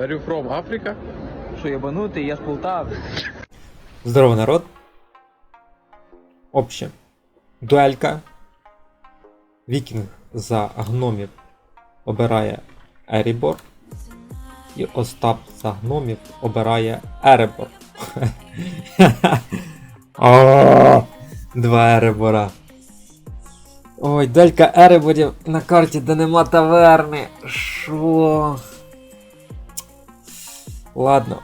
Are you from Africa? Що єбанутий, я з Полтави. Здорово, народ. Общем, дуелька. Вікінг за гномів обирає Ерібор. І Остап за гномів обирає Еребор. О, Два Еребора. Ой, дуелька Ереборів на карті, де нема таверни. Шо? Ладно.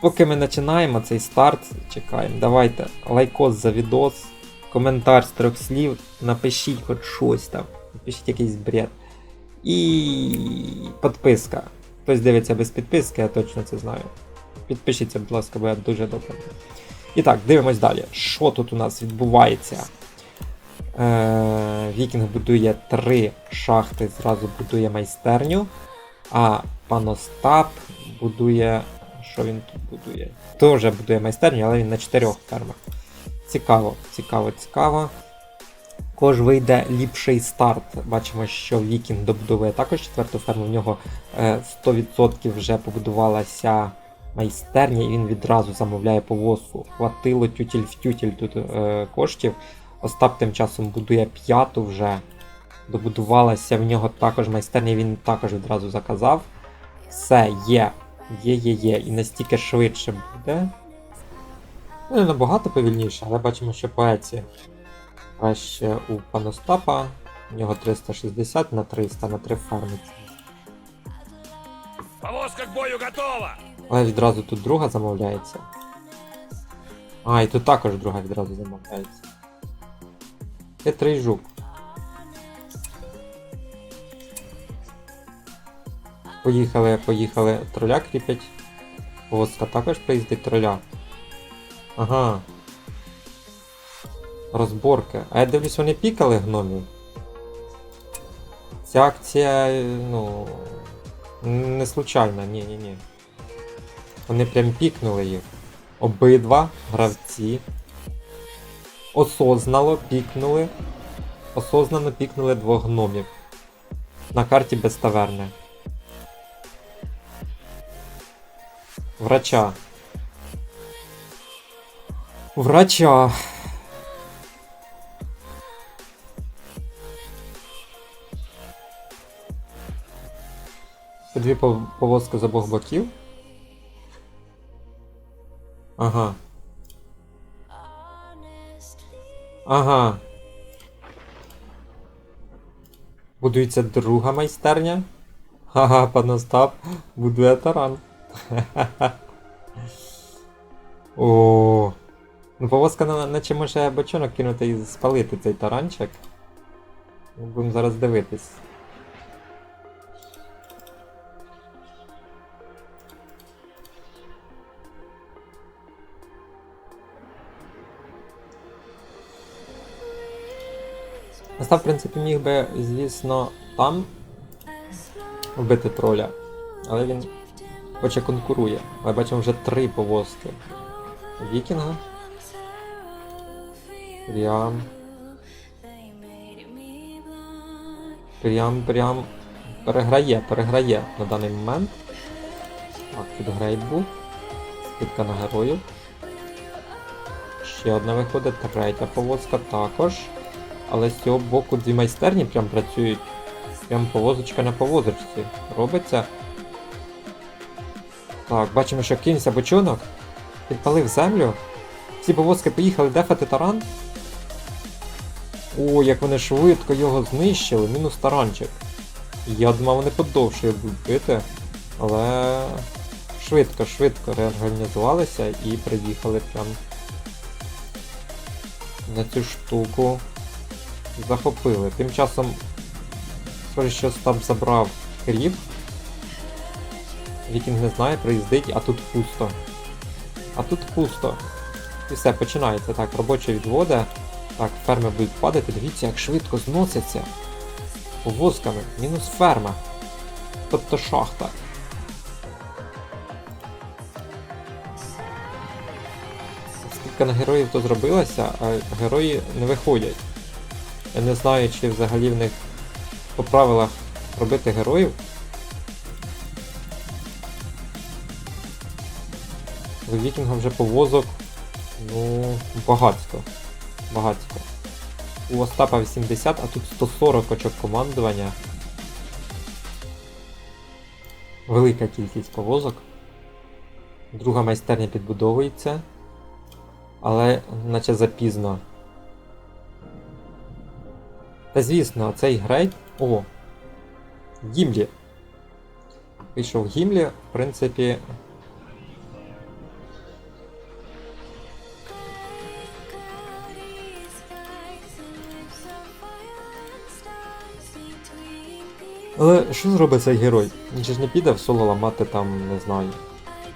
Поки ми починаємо цей старт, чекаємо. Давайте лайкос за відос, коментар з трьох слів, напишіть хоч щось там, напишіть якийсь бред. І підписка. Хтось дивиться без підписки, я точно це знаю. Підпишіться, будь ласка, бо я дуже добре. І так, дивимось далі. Що тут у нас відбувається? Е, Вікінг будує три шахти, зразу будує майстерню. А пан Остап будує. Що він тут будує? Теж будує майстерню, але він на чотирьох фермах. Цікаво, цікаво, цікаво. Кож вийде ліпший старт. Бачимо, що Вікінг добудовує також четверту ферму. В нього е, 100% вже побудувалася майстерня, і він відразу замовляє повозку. Хватило тютіль в тютіль тут е, коштів. Остап тим часом будує п'яту вже. Добудувалася в нього також майстерня, він також відразу заказав. Все, є. Є, є, є. І настільки швидше буде. Ну, не набагато повільніше, але бачимо, що по Еці краще у Паностапа. У нього 360 на 300 на 3 ферми. Повозка к бою готова! Але відразу тут друга замовляється. А, і тут також друга відразу замовляється. Хитрий жук. Поїхали, поїхали. Троля кріпять. Повозка також приїздить троля. Ага. Розборки. А я дивлюсь, вони пікали гномів. Ця акція, ну. Не случайна, ні, ні, ні. Вони прям пікнули їх. Обидва гравці. Осознало пікнули. Осознано пікнули двох гномів. На карті без таверни. Врача. Врача. Дві повозки з обох боків. Ага. Ага. Будується друга майстерня. Ага, пан Остап будує таран. О. Ну, повозка на- наче може бочонок кинути і спалити цей таранчик. Ну, Будемо зараз дивитись. Остап, в принципі, міг би, звісно, там вбити троля. Але він хоче конкурує. Ми бачимо вже три повозки. Вікінга. Прям. Прям, прям. Переграє, переграє на даний момент. Так, тут грейд був. Скидка на героїв. Ще одна виходить, третя повозка також. Але з цього боку дві майстерні прям працюють. Прям повозочка на повозочці. Робиться. Так, бачимо, що кинься бочонок. Підпалив землю. Всі повозки поїхали дефати таран. О, як вони швидко його знищили, мінус таранчик. Я думав, вони подовше його будуть бити. Але швидко, швидко реорганізувалися і приїхали прям на цю штуку. Захопили. Тим часом, що Стаб забрав кріп. Вікінг не знає, приїздить, а тут пусто. А тут пусто. І все, починається. Так, робоче відводи. Так, ферми будуть падати. Дивіться, як швидко зносяться. Повозками. Мінус ферма. Тобто шахта. Скільки на героїв то зробилося, а герої не виходять. Я не знаю, чи взагалі в них по правилах робити героїв. Вікінга вже повозок. Ну, багатство. Багатство. У Остапа 80, а тут 140 очок командування. Велика кількість повозок. Друга майстерня підбудовується. Але наче запізно. Та звісно, цей грейд. О! Гімлі. Вийшов Гімлі, в принципі. Але що зробить цей герой? Він же ж не піде в соло ламати там, не знаю,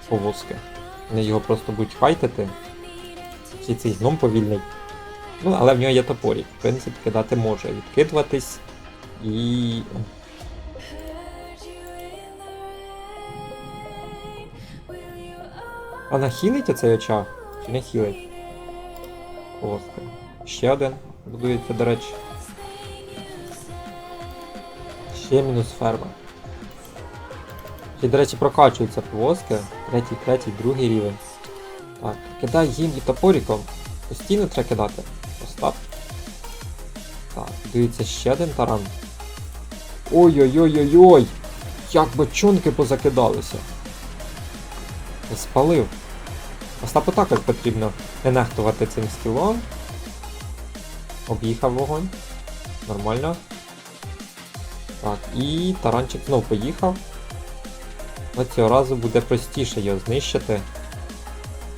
повозки. Вони його просто будуть файтити. Чи цей гном повільний. Ну, але в нього є топорік. В принципі, кидати може. Відкидуватись і. А нахилить оцей очаг? Чи не хилить? Повозка. Ще один будується, до речі. Ще мінус ферма. І, до речі, прокачуються повозки. Третій, третій, другий рівень. Так, кидай їм і топоріком. Постійно треба кидати. Остап. Так, дивіться ще один таран. Ой-ой-ой-ой-ой! Як бочонки позакидалися. Спалив. Остапу також потрібно не нехтувати цим скілом. Об'їхав вогонь. Нормально. Так, і таранчик знов поїхав. Але цього разу буде простіше його знищити.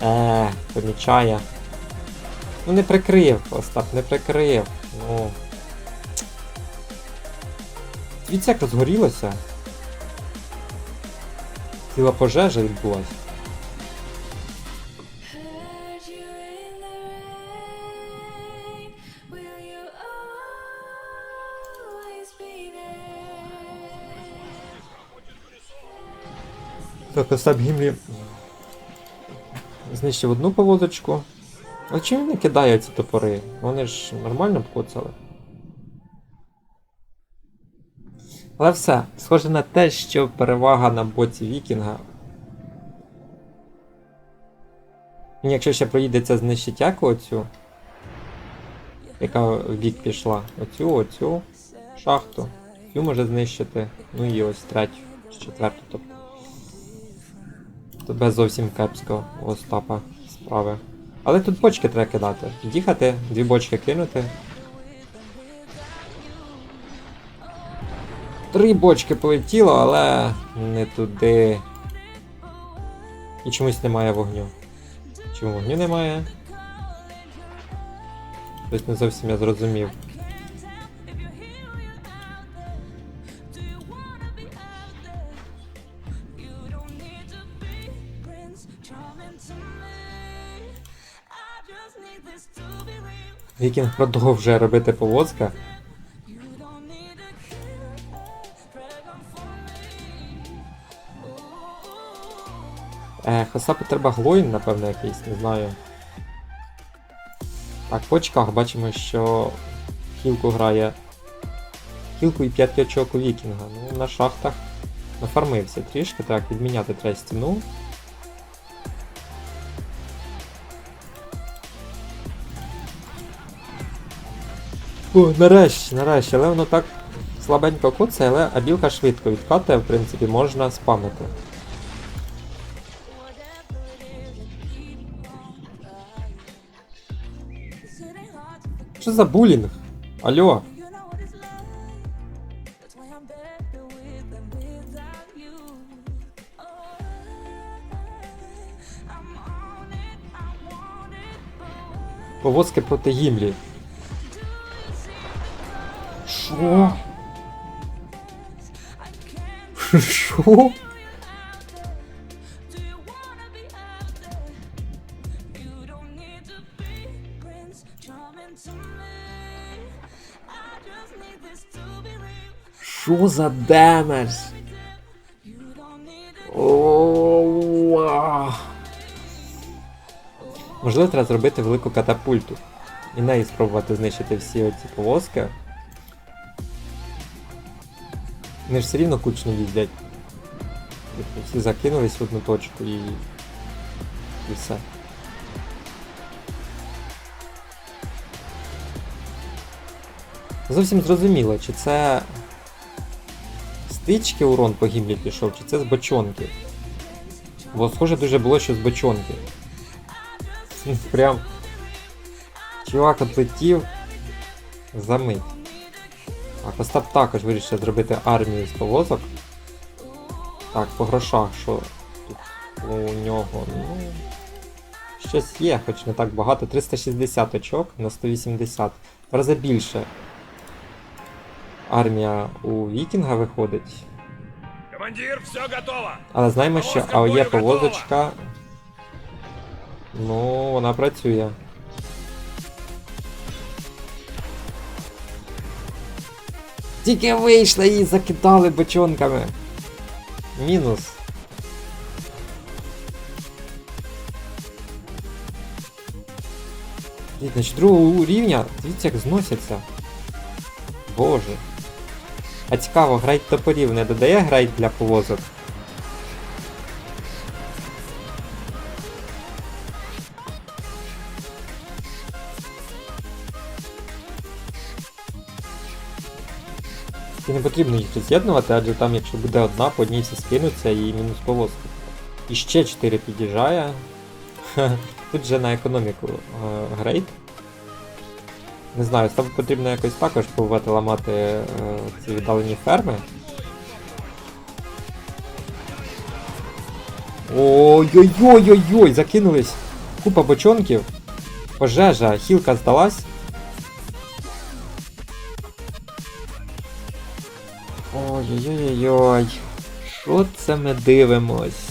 Е, помічає. Ну не прикрив, Остап, не прикрив. Ну. Дивіться, як розгорілося. Ціла пожежа відбулась. Так, Гімлі знищив одну повозочку. А чим не кидає ці топори? Вони ж нормально вкоцали. Але все, схоже на те, що перевага на боці Вікінга. Він якщо ще проїдеться знищить яку оцю, яка в бік пішла, оцю, оцю шахту, цю може знищити, ну і ось третю, четверту, тобто. Тебе зовсім кепсько у Остапа справи. Але тут бочки треба кидати. Їхати, дві бочки кинути. Три бочки полетіло, але не туди. І чомусь немає вогню. Чому вогню немає? Щось не зовсім я зрозумів. Вікінг продовжує робити повозка. Ех, Остапу треба глоїн, напевно, якийсь, не знаю. Так, по очках бачимо, що хілку грає. Хілку і 5 очок у вікінга. Ну, на шахтах нафармився трішки, так, відміняти треба стіну. О, нарешті, нарешті, але воно так слабенько коцає, але а білка швидко відкатує, в принципі, можна спамити. Що за булінг? Алло? Повозки проти Гімлі. Що за демедж? Можливо, треба зробити велику катапульту. І неї спробувати знищити всі оці повозки. Вони ж все рівно кучно їздять. Всі закинулись в одну точку і. І все. Зовсім зрозуміло, чи це стички урон по гімлі пішов, чи це з бочонки. Бо схоже дуже було, що з бочонки. Прям. Чувак отлетів за мить. Так, Остап також вирішив зробити армію з повозок. Так, по грошах, що тут у нього, ну. Щось є, хоч не так багато. 360 очок на 180. В рази більше. Армія у Вікінга виходить. Командир, все готово! Але знаємо, що АОЄ повозочка. Ну, вона працює. Тільки вийшла і закидали бочонками. Мінус. Значить, другого рівня, дивіться, як зносяться. Боже. А цікаво, грайт топорів не додає грайт для повозок? І не потрібно їх роз'єднувати, адже там, якщо буде одна, по одній всі скинуться і мінус повозка. І ще 4 під'їжджає. Тут вже на економіку е, грейд. Не знаю, там потрібно якось також пробувати ламати е, ці віддалені ферми. Ой-ой-ой-ой-ой! Закинулись! Купа бочонків. Пожежа, хілка здалась. Ой-ой-ой-ой. Що це ми дивимось?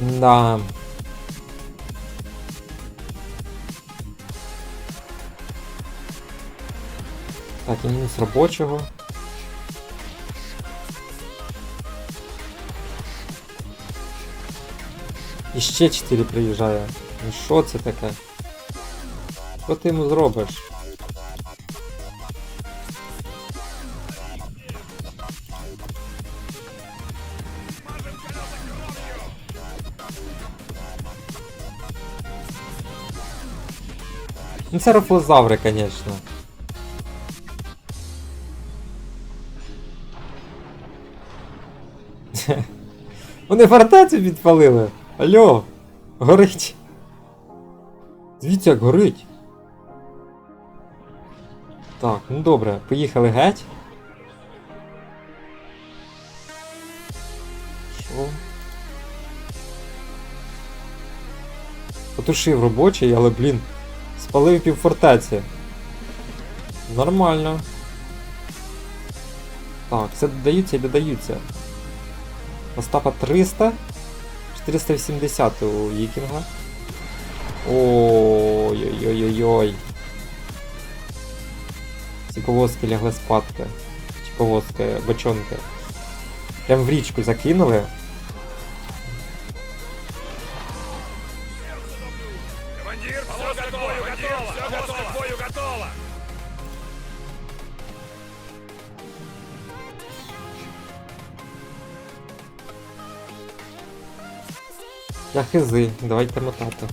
Да. Так, і мінус робочого. І ще 4 приїжджає. Ну що це таке? Що ти йому зробиш? Ну це рофлозаври, конечно. Вони фортецю підпалили. Алло, горить. Дивіться, як горить. Так, ну добре, поїхали геть. Що? Потушив робочий, але, блін, спалив пів фортеці. Нормально. Так, все додаються і додаються. Остапа 300. 480 у Вікінга. Ой-ой-ой-ой-ой. Ці повозки лягли спадки. Чи повозки, бочонки. Прям в річку закинули. Командир, к бою готово! Я хизи, давайте мотати.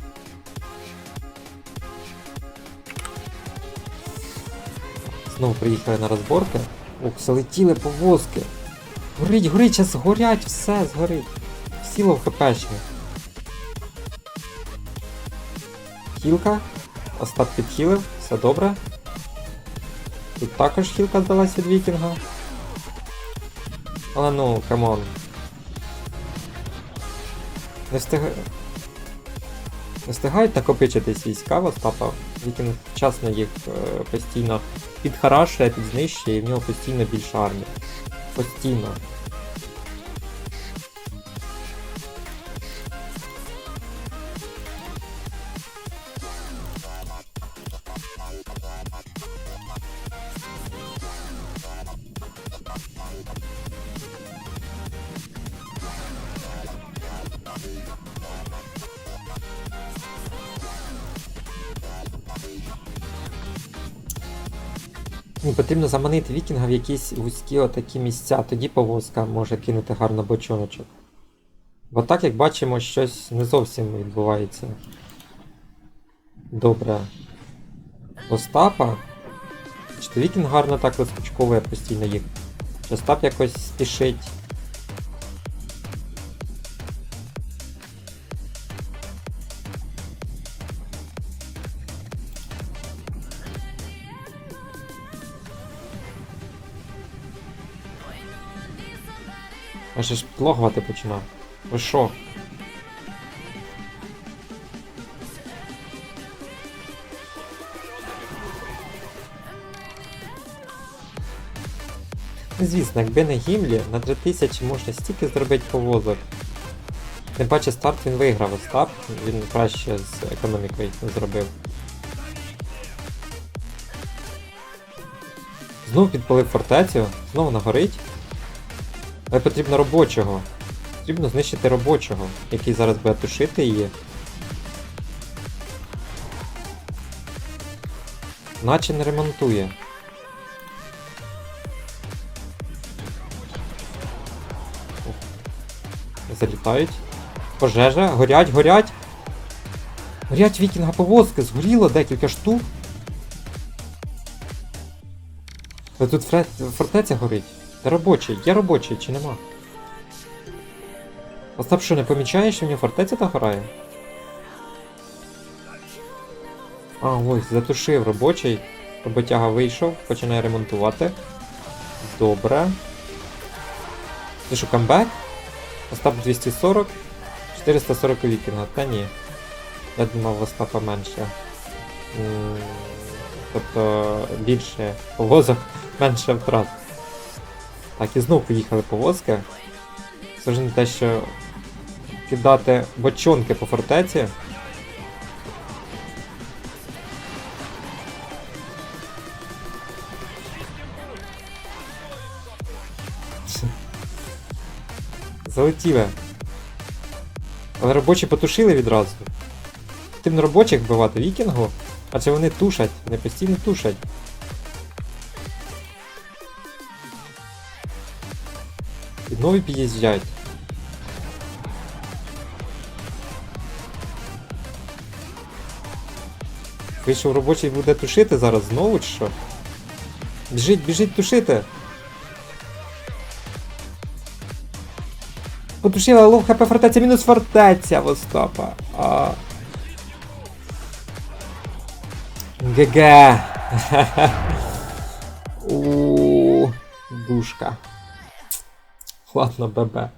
Знову приїхали на розборки. Ух, залетіли повозки. Горить, горить, зараз згорять, все згорить. Сіло в хпшник. Хілка. Остап підхилив, все добре. Тут також хілка здалась від вікінга. Але ну, камон. Не встигають накопичитись війська в Остапа. Вікінг вчасно їх е, постійно підхарашує, підзнищує, і в нього постійно більша армія. Постійно. Потрібно заманити вікінга в якісь вузькі отакі місця, тоді повозка може кинути гарно бочоночок. Бо так, як бачимо, щось не зовсім відбувається. Добре. Остапа. Вікінг гарно так розпочковує постійно їх? Остап якось спішить? Аж ж підлогувати починав. Ви що? Звісно, якби не Гімлі, на 3000 можна стільки зробити повозок. Тим паче старт він виграв Остап, він краще з економікою зробив. Знов підпалив фортецю, знову вона горить. Але потрібно робочого. Потрібно знищити робочого, який зараз буде тушити її. Наче не ремонтує. Залітають. Пожежа, горять, горять. Горять вікінга повозки, згоріло декілька штук. Тут фортеця горить. Де робочий? Є робочий чи нема? Остап що, не помічаєш, що в нього фортеця догорає? А, ось, затушив робочий. Роботяга вийшов, починає ремонтувати. Добре. Це що, камбек? Остап 240, 440 у вікінга. Та ні. Я думав, Остапа менше. Тобто більше повозок, менше втрат. Так, і знов поїхали повозки. Це вже не те, що кидати бочонки по фортеці. Залетіли. Але робочі потушили відразу. Потрібно робочих вбивати вікінгу, адже вони тушать, вони постійно тушать. І нові під'їжджають. Вийшов робочий буде тушити зараз знову чи що? Біжить, біжить тушити. Потушила лов хп фортеця, мінус фортеця в Остапа. А... ГГ. У душка. Ладно, ББ.